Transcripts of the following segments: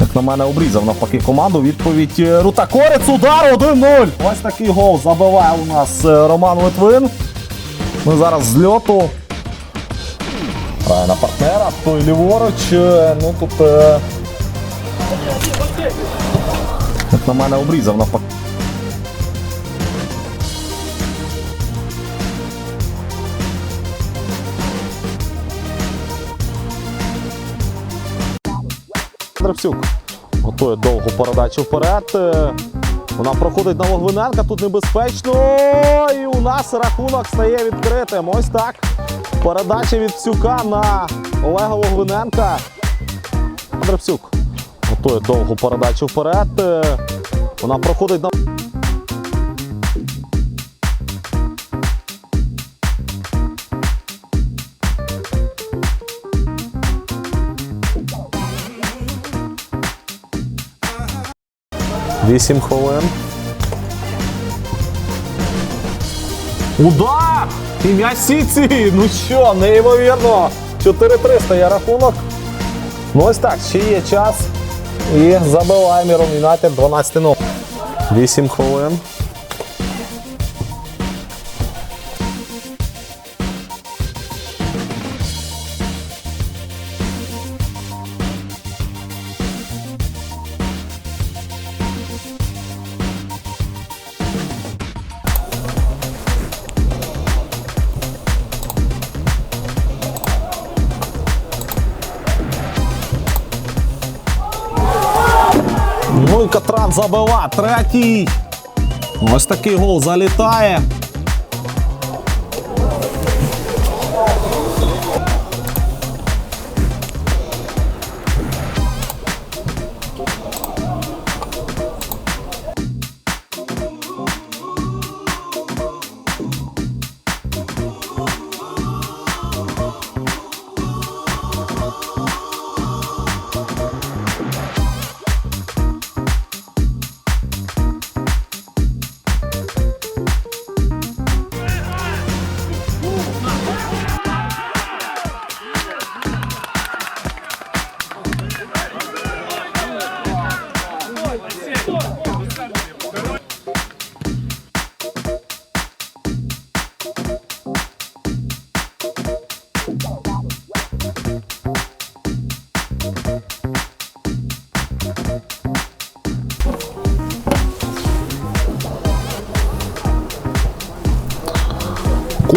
Як на мене обрізав навпаки команду. Відповідь е, Рутакорець, удар 1-0. Ось такий гол забиває у нас е, Роман Литвин. Ми зараз з льоту. Грає на партнера, той ліворуч. е, Ну тут. Як на мене обрізав навпаки. Драбсюк готує довгу передачу вперед. Е, Вона проходить на Логвиненка, тут небезпечно. І у нас рахунок стає відкритим. Ось так. Передача від Псюка на Олега Логвиненка. Драбсюк готує довгу передачу вперед. Е, Вона проходить на. Вісім хвилин. Удар! І м'ясіці! Ну що, неймовірно! 4-3 стає рахунок. Ну ось так, ще є час. І забиває Міром Юнайтед 12 0 8 хвилин. Катран забива. Третій. Ось такий гол залітає.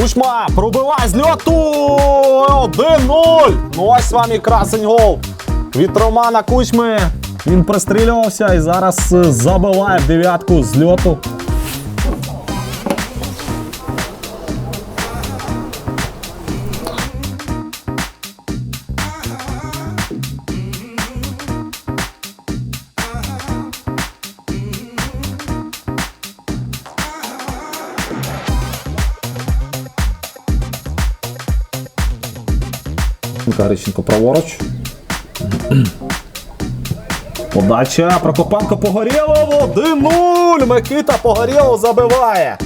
Кучма пробиває з льоту 1-0. Ну ось вам і красень гол від Романа Кучми. Він пристрілювався і зараз забиває дев'ятку з льоту. Грищенко праворуч. Подача. Прокопенко Погорєлов. 1-0. Микита Погорєлов забиває.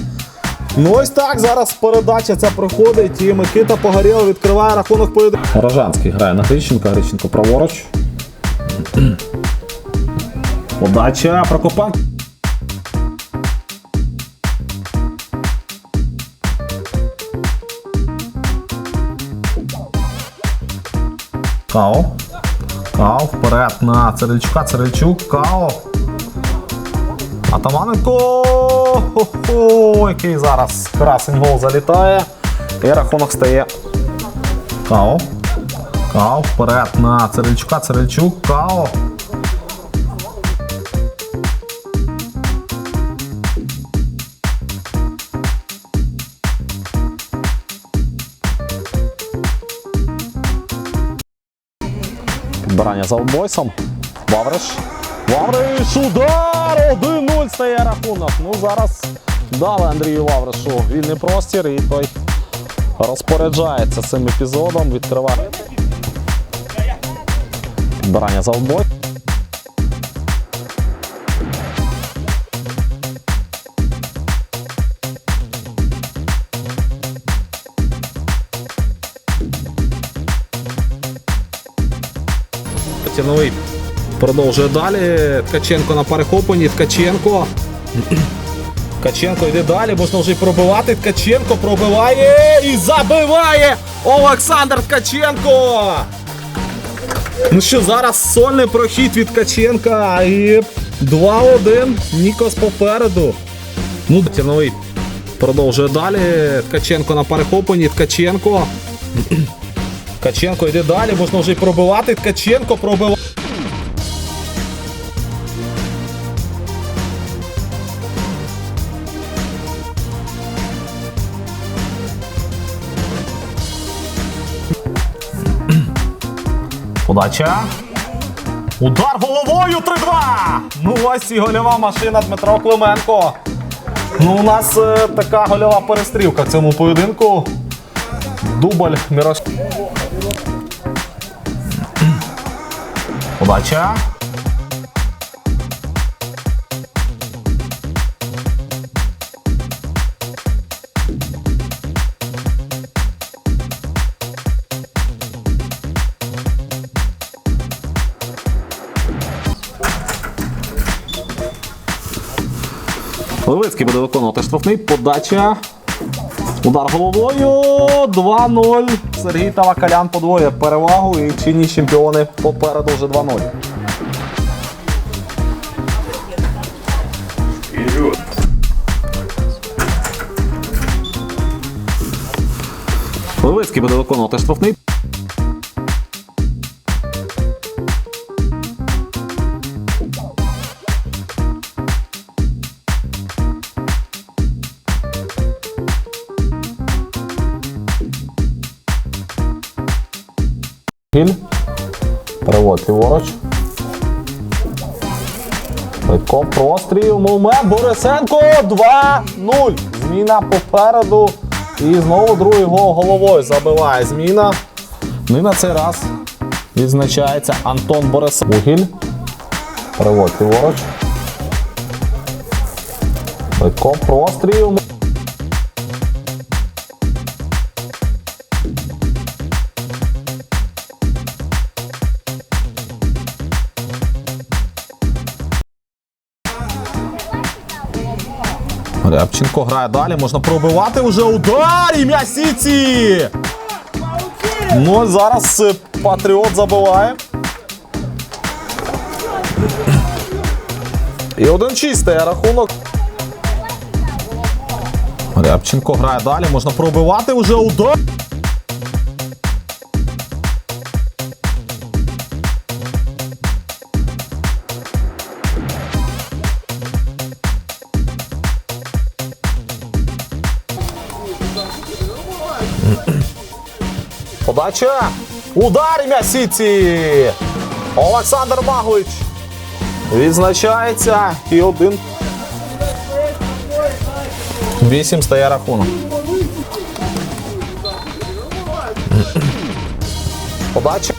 Ну ось так зараз передача ця проходить. І Микита Погорєлов відкриває рахунок поєдинку. Рожанський грає на Грищенка. Грищенко праворуч. Подача. Прокопенко. Као. Као вперед на Цирильчука. Цирильчук. Као. Атаманенко. Хо-хо, який зараз красень гол залітає. І рахунок стає. Као. Као вперед на Цирильчука. Цирильчук. Као. Підбирання за обойсом. Вавриш. Вавриш. Удар! 1-0 стає рахунок. Ну зараз дали Андрію Вавришу вільний простір і той розпоряджається цим епізодом. Відкриває. Підбирання за обой. Тяновий продовжує далі. Ткаченко на перехопленні. Ткаченко. Ткаченко йде далі, можна вже й пробивати. Ткаченко пробиває і забиває Олександр Ткаченко. Ну що, зараз сольний прохід від Ткаченка і 2-1. Нікос попереду. Ну, Тяновий продовжує далі. Ткаченко на перехопленні. Ткаченко. Ткаченко йде далі, можна вже й пробивати. Ткаченко пробиває. Подача. Удар головою 3-2! Ну ось і гольова машина Дмитро Клименко. Ну, у нас е, така гольова перестрілка в цьому поєдинку. Дубль Мірош. Подача. Левицький буде виконувати штрафний. Подача. Удар головою. 2-0. Сергій Тавакалян подвоє перевагу і чинні чемпіони попереду вже 2-0. Левицький буде виконувати штрафний. Перевод ліворуч. Легко простріл. Момент. Борисенко 2-0. Зміна попереду. І знову другий гол головою забиває зміна. Ну і на цей раз відзначається Антон Борисенко. Гіль. Перевод ліворуч. Легко простріл. Рябченко грає далі, можна пробивати вже удар і м'ясіці. Ну, зараз е, Патріот забиває. І один чистий рахунок. Рябченко грає далі, можна пробивати вже удар. Подача. Удар м'ясіці. Олександр Маглич. Відзначається. І один. Вісім стає рахунок. Подача.